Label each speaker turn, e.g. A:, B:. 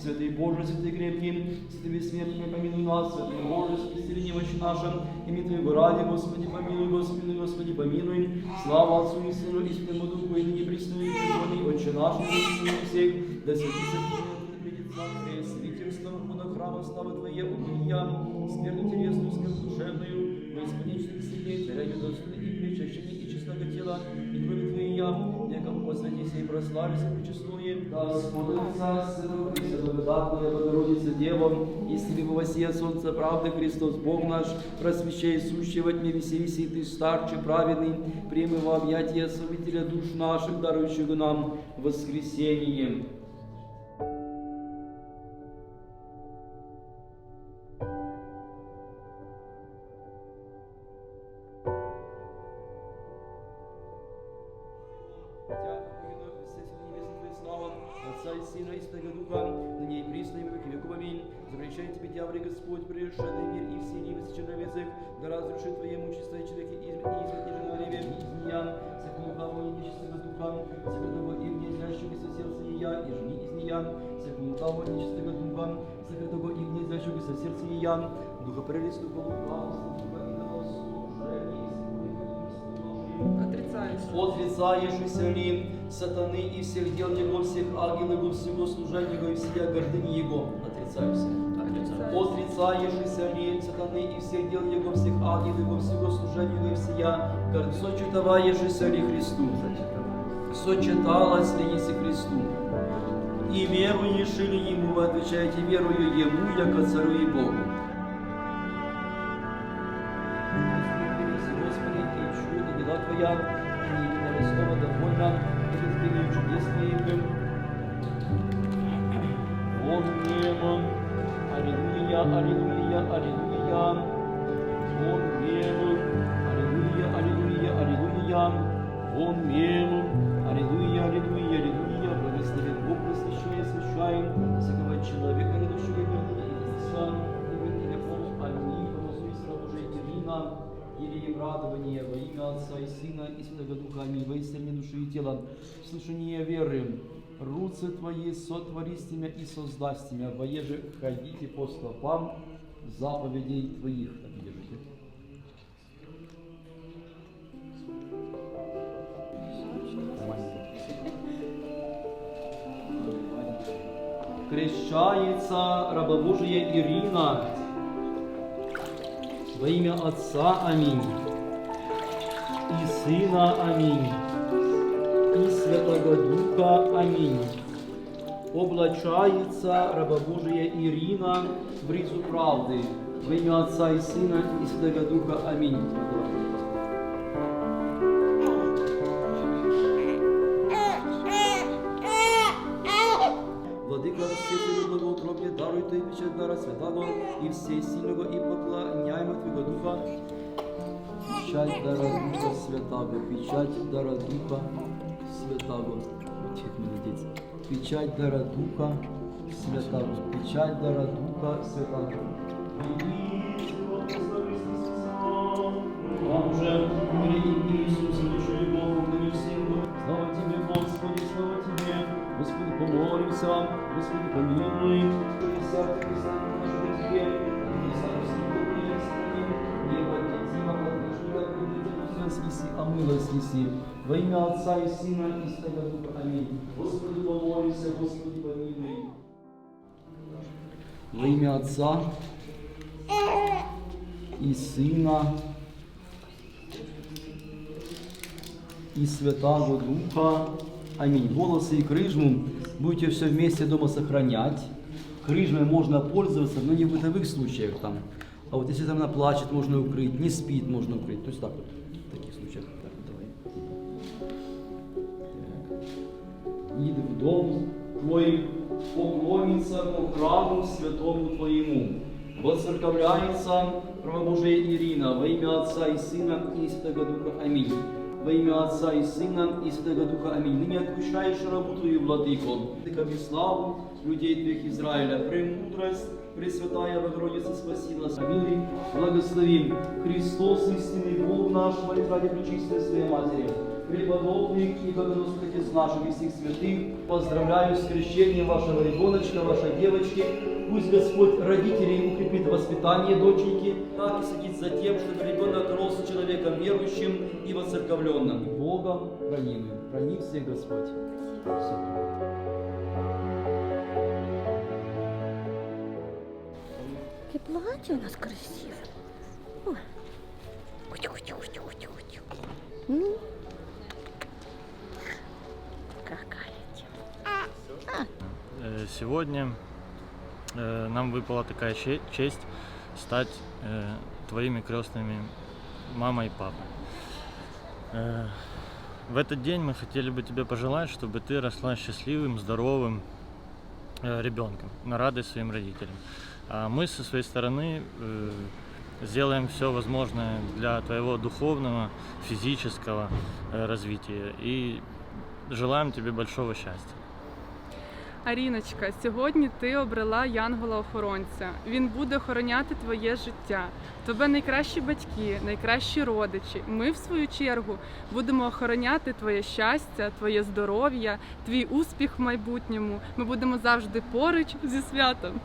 A: Святый Боже, святый крепкий, святый бессмертный, помилуй нас, святый Боже, спасти немощи нашим, ими Твоего ради, Господи, помилуй, Господи, Господи, помилуй. Слава Отцу и Сыну и Святому Духу, и ныне пресную и пребывание, Отче наш, и всех, да святится Твое, святительство на слава Твоя, убия, смерть интересную, смерть душевную, во исполнительных силе, Царя Юдовственной и причащения и честного тела, и крови Твоей я, яком посвятися и прославися причестное, Господи, Отца, Сына и Благодатная Богородица Дева, и слепого восия Солнца правды Христос Бог наш, просвещай сущего тьме веселися, и Ты старче праведный, прими во объятия Совителя душ наших, дарующего нам воскресение. Аминь. Запрещай Тебе, дьяволе, Господь, пришедший мир и все невысоченный язык, да разрушит Твое мучество и человеки и изметнежи на реве измеян, всякому того нечистого духа, сокрытого и внезлящего со сердца ея, и жени измеян, всякому того нечистого духа, сокрытого и внезлящего со сердца еян, духа прелестного лукавства, духа и служения, и
B: Отрицаюсь.
A: Отрицаешься ли сатаны и всех дел его, всех ангелов, и всего служения его, и всея гордыни его?
B: Отрицаюсь.
A: Отрицаешься ли сатаны и всех дел его, всех ангелов, и всего служения его, и всея гордыни? Сочетаваешься ли Христу? Сочеталась ли еси Христу? И веруешь ли Ему, вы отвечаете, верую Ему, яко царю и Богу. И имя Христова довольно, преизбытию чудес Твоих. Он небо, Аллилуйя, Аллилуйя, Аллилуйя. Он небо, Аллилуйя, Аллилуйя, Аллилуйя. Он небо, Аллилуйя, Аллилуйя, Аллилуйя. Благословен Бог, просвящай, освящай всякого человека, грядущего или радование во имя Отца и Сына и Святого Духа, аминь, во исцеление души и тела, в слышание веры, руцы Твои сотворись Тебя и создасть Тебя, воеже ходите по стопам заповедей Твоих. Держите. Крещается раба Божия Ирина во имя Отца Аминь и Сына Аминь и Святого Духа Аминь. Облачается раба Божия Ирина в ризу правды во имя Отца и Сына и Святого Духа Аминь. Владыка все благоутробие, даруй Той печать дара святого и все сильного и поклоняемо Твоего Духа. Печать дара Духа Святого, печать дара Духа Святого. Тихо, молодец. Печать дара Духа Святого, печать дара Духа Святого. помолимся, Господи, помилуй, сердце Христа, нашего Тебе, и сам небо, Тима, поддержи, Спаси, а мило спаси. Во имя Отца и Сына и Святого Духа. Аминь. Господи, помолимся, Господи, помилуй. Во имя Отца и Сына и Святого Духа. Аминь. Волосы и крыжму будете все вместе дома сохранять. Крыжмой можно пользоваться, но не в бытовых случаях там. А вот если там она плачет, можно укрыть, не спит, можно укрыть. То есть так вот, в таких случаях. Так, давай. В дом твой, поклонится му храму святому твоему. Воцерковляется правобожие Ирина во имя Отца и Сына и Святого Духа. Аминь. Во имя Отца и Сына и Святого Духа. Аминь. Ныне отпущаешь рабу Твою, Владыко, Владыками славу людей Твоих Израиля, премудрость, Пресвятая Богородица, спаси нас. Помилуй, благослови. Христос, истинный Бог наш, молит ради Пречистой Своей Матери, преподобных и богоносных Отец наших и всех святых. Поздравляю с крещением вашего ребеночка, вашей девочки. Пусть Господь родителей укрепит в воспитании доченьки, так и следит за тем, чтобы ребенок человеком верующим и воцерковленным. Богом хранимым. Храни всех Господь.
B: И платье у нас красивое. Ой. Кутю-кутю-кутю-кутю-кутю. Ну. Какая девочка.
C: Э, Сегодня э, нам выпала такая че- честь стать э, твоими крестными мамой и папой. Э, В этот день мы хотели бы тебе пожелать, чтобы ты росла счастливым, здоровым э, ребенком, на радость своим родителям. А мы со своей стороны э, сделаем все возможное для твоего духовного, физического развития и желаем тебе большого счастья.
D: Аріночка, сьогодні ти обрала янгола-охоронця. Він буде охороняти твоє життя. Тебе найкращі батьки, найкращі родичі. Ми, в свою чергу, будемо охороняти твоє щастя, твоє здоров'я, твій успіх в майбутньому. Ми будемо завжди поруч зі святом.